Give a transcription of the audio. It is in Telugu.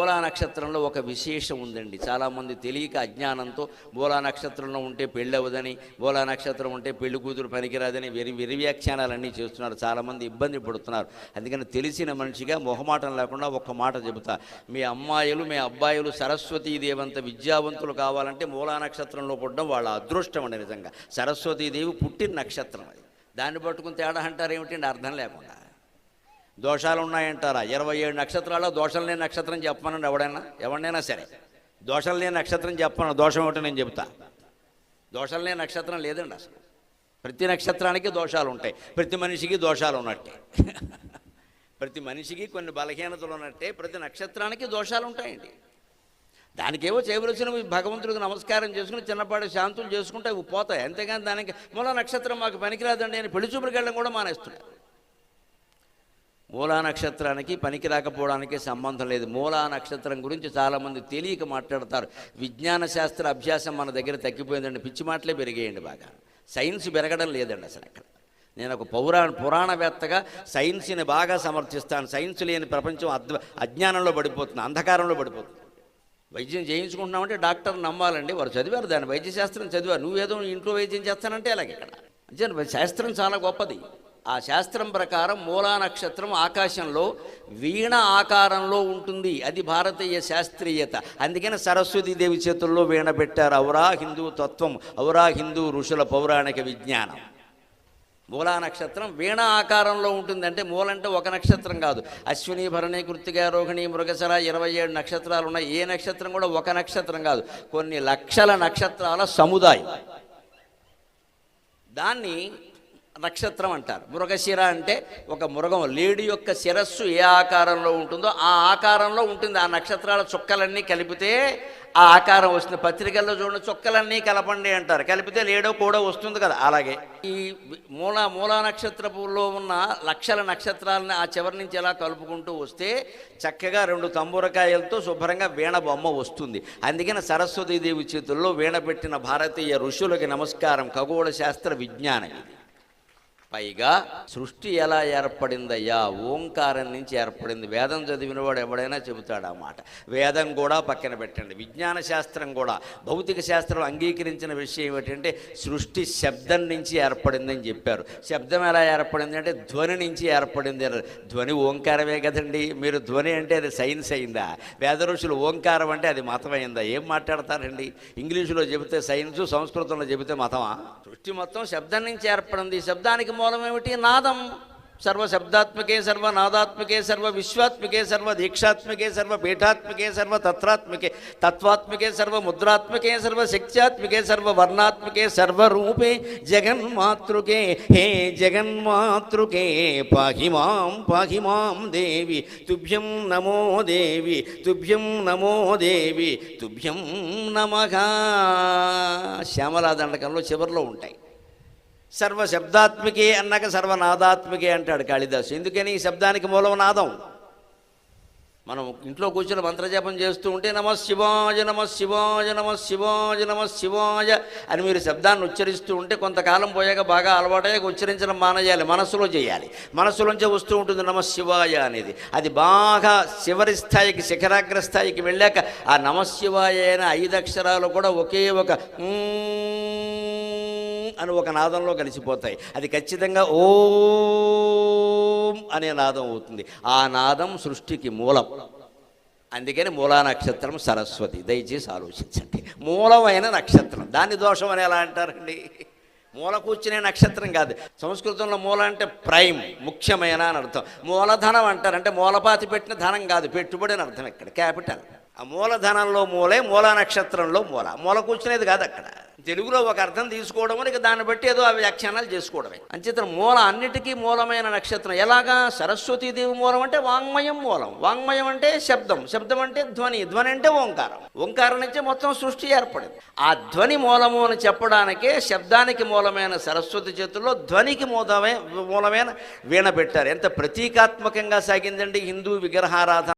మూలా నక్షత్రంలో ఒక విశేషం ఉందండి. చాలామంది తెలియక అజ్ఞానంతో మూలా నక్షత్రంలో ఉంటే పెళ్ళవదని బోలా మూలా నక్షత్రం ఉంటే పెళ్ళి కూతురు పనికిరాదని వెరి వెరి వ్యాఖ్యానాలన్నీ చేస్తున్నారు. చాలామంది ఇబ్బంది పడుతున్నారు. అందుకని తెలిసిన మనిషిగా మొహమాటం లేకుండా ఒక్క మాట చెబుతా. మీ అమ్మాయిలు మీ అబ్బాయిలు సరస్వతీదేవంత విద్యావంతులు కావాలంటే మూలా నక్షత్రంలో పుట్టడం వాళ్ళ అదృష్టం అండి నిజంగా. సరస్వతీదేవి పుట్టిన నక్షత్రం అది. దాన్ని పట్టుకుని తేడా అంటారు ఏమిటండి అర్థం లేకుండా. దోషాలు ఉన్నాయంటారా? ఇరవై ఏడు నక్షత్రాల్లో దోషం లేని నక్షత్రం చెప్పమనండి ఎవడైనా? ఎవరినైనా సరే. దోషం లేని నక్షత్రం చెప్పను దోషం ఏమిటో నేను చెబుతా. దోషం లేని నక్షత్రం లేదండి అసలు. ప్రతి నక్షత్రానికి దోషాలు ఉంటాయి. ప్రతి మనిషికి దోషాలు ఉన్నట్టే. ప్రతి మనిషికి కొన్ని బలహీనతలు ఉన్నట్టే. ప్రతి నక్షత్రానికి దోషాలు ఉంటాయండి. దానికేవో చేయవలసిన భగవంతుడికి నమస్కారం చేసుకుని చిన్నపాటి శాంతులు చేసుకుంటే అవి పోతాయి. అంతేగాని దానికి మూల నక్షత్రం మాకు పనికిరాదండి అని పెళ్ళి చూపులకు వెళ్ళడం కూడా మానేస్తున్నాడు మూలా నక్షత్రానికి పనికి రాకపోవడానికి సంబంధం లేదు. మూలా నక్షత్రం గురించి చాలామంది తెలియక మాట్లాడతారు. విజ్ఞాన శాస్త్ర అభ్యాసం మన దగ్గర తగ్గిపోయిందండి. పిచ్చి మాటలే పెరిగేయండి బాగా. సైన్స్ పెరగడం లేదండి అసలు అక్కడ. నేను ఒక పౌరా పురాణవేత్తగా సైన్స్ని బాగా సమర్థిస్తాను. సైన్స్ లేని ప్రపంచం అద్ అజ్ఞానంలో పడిపోతుంది. అంధకారంలో పడిపోతుంది. వైద్యం చేయించుకుంటున్నామంటే డాక్టర్ నమ్మాలండి. వారు చదివారు దాన్ని. వైద్యశాస్త్రం చదివారు. నువ్వేదో ఇంట్లో వైద్యం చేస్తానంటే అలాగే ఇక్కడ? శాస్త్రం చాలా గొప్పది. ఆ శాస్త్రం ప్రకారం మూలా నక్షత్రం ఆకాశంలో వీణ ఆకారంలో ఉంటుంది. అది భారతీయ శాస్త్రీయత. అందుకని సరస్వతీదేవి చేతుల్లో వీణ పెట్టారు. ఔరా హిందూ తత్వం ఔరా హిందూ ఋషుల పౌరాణిక విజ్ఞానం. మూలా నక్షత్రం వీణ ఆకారంలో ఉంటుంది అంటే మూలంటే ఒక నక్షత్రం కాదు. అశ్విని భరణి కృతిక రోహిణి మృగశర ఇరవై ఏడు నక్షత్రాలు ఉన్నాయి. ఏ నక్షత్రం కూడా ఒక నక్షత్రం కాదు. కొన్ని లక్షల నక్షత్రాల సముదాయం. దాన్ని నక్షత్రం అంటారు. మృగశిర అంటే ఒక మృగం. లేడి యొక్క శిరస్సు ఏ ఆకారంలో ఉంటుందో ఆ ఆకారంలో ఉంటుంది. ఆ నక్షత్రాల చుక్కలన్నీ కలిపితే ఆ ఆకారం వస్తుంది. పత్రికల్లో చూడండి చుక్కలన్నీ కలపండి అంటారు. కలిపితే లేడో కూడా వస్తుంది కదా. అలాగే ఈ మూల మూలా నక్షత్రపులో ఉన్న లక్షల నక్షత్రాలని ఆ చివరి నుంచి ఎలా కలుపుకుంటూ వస్తే చక్కగా రెండు తంబూరకాయలతో శుభ్రంగా వీణ బొమ్మ వస్తుంది. అందుకని సరస్వతీదేవి చేతుల్లో వీణ పెట్టిన భారతీయ ఋషులకి నమస్కారం. ఖగోళ శాస్త్ర విజ్ఞానం ఇది. పైగా సృష్టి ఎలా ఏర్పడిందయ్యా? ఓంకారం నుంచి ఏర్పడింది. వేదం చదివినవాడు ఎవడైనా చెబుతాడు ఆ వేదం కూడా పక్కన పెట్టండి. విజ్ఞాన శాస్త్రం కూడా. భౌతిక శాస్త్రం అంగీకరించిన విషయం ఏమిటంటే సృష్టి శబ్దం నుంచి ఏర్పడిందని చెప్పారు. శబ్దం ఎలా ఏర్పడింది అంటే ధ్వని నుంచి ఏర్పడింది. ధ్వని ఓంకారమే కదండి. మీరు ధ్వని అంటే అది సైన్స్ అయిందా? వేద ఋషులు ఓంకారం అంటే అది మతం అయిందా? ఏం మాట్లాడతారండి? ఇంగ్లీషులో చెబితే సైన్స్ సంస్కృతంలో చెబితే మతమా? సృష్టి మొత్తం శబ్దం నుంచి ఏర్పడింది. ఈ శబ్దానికి మూలమేమిటి? నాదం. సర్వ శబ్దాత్మకే సర్వ నాదాత్మకే సర్వ విశ్వాత్మకే సర్వ దీక్షాత్మకే సర్వ పీఠాత్మకే సర్వ తత్రాత్మకే తత్వాత్మకే సర్వ ముద్రాత్మకే సర్వ శక్త్యాత్మకే సర్వ వర్ణాత్మకే సర్వరూపే జగన్మాతృకే. హే జగన్మాతృకే పాహి మాం పాహి మాం దేవి తుభ్యం నమో దేవి తుభ్యం నమో దేవి తుభ్యం నమః. శ్యామలా దండకంలో చివరిలో ఉంటాయి. సర్వ శబ్దాత్మికే అన్నాక సర్వనాదాత్మికే అంటాడు కాళిదాసు. ఎందుకని? ఈ శబ్దానికి మూలం నాదం. మనం ఇంట్లో కూర్చొని మంత్రజపం చేస్తూ ఉంటే నమ శివాయ నమ శివాయ నమ శివాయ నమ శివాయ అని మీరు శబ్దాన్ని ఉచ్చరిస్తూ ఉంటే కొంతకాలం పోయాక బాగా అలవాటయ్యాక ఉచ్చరించడం మానేయాలి మనస్సులో చేయాలి. మనస్సులోంచే వస్తూ ఉంటుంది నమ శివాయ అనేది. అది బాగా చివరి స్థాయికి శిఖరాగ్ర స్థాయికి వెళ్ళాక ఆ నమ శివాయ అయిన ఐదు అక్షరాలు కూడా ఒకే ఒక అని ఒక నాదంలో కలిసిపోతాయి. అది ఖచ్చితంగా ఓం అనే నాదం అవుతుంది. ఆ నాదం సృష్టికి మూలం. అందుకని మూలా నక్షత్రం సరస్వతి. దయచేసి ఆలోచించండి. మూలమైన నక్షత్రం. దాన్ని దోషం అని ఎలా అంటారండి? మూల కూర్చునే నక్షత్రం కాదు. సంస్కృతంలో మూల అంటే ప్రైమ్ ముఖ్యమైన అని అర్థం. మూలధనం అంటారు. అంటే మూలపాతి పెట్టిన ధనం కాదు. పెట్టుబడి అని అర్థం ఇక్కడ. క్యాపిటల్. ఆ మూలధనంలో మూలే మూల నక్షత్రంలో మూల. మూల కూర్చునేది కాదు అక్కడ. తెలుగులో ఒక అర్థం తీసుకోవడం ఇక దాన్ని బట్టి ఏదో ఆ వ్యాఖ్యానాలు చేసుకోవడమే. అంచేత మూల అన్నిటికీ మూలమైన నక్షత్రం ఎలాగా? సరస్వతీదేవి మూలం అంటే వాంగ్మయం మూలం. వాంగ్మయం అంటే శబ్దం. శబ్దం అంటే ధ్వని. ధ్వని అంటే ఓంకారం. ఓంకారం నుంచే మొత్తం సృష్టి ఏర్పడింది. ఆ ధ్వని మూలము అని చెప్పడానికే శబ్దానికి మూలమైన సరస్వతి చేతుల్లో ధ్వనికి మూలమే మూలమైన వీణ పెట్టారు. ఎంత ప్రతీకాత్మకంగా సాగిందండి హిందూ విగ్రహారాధన.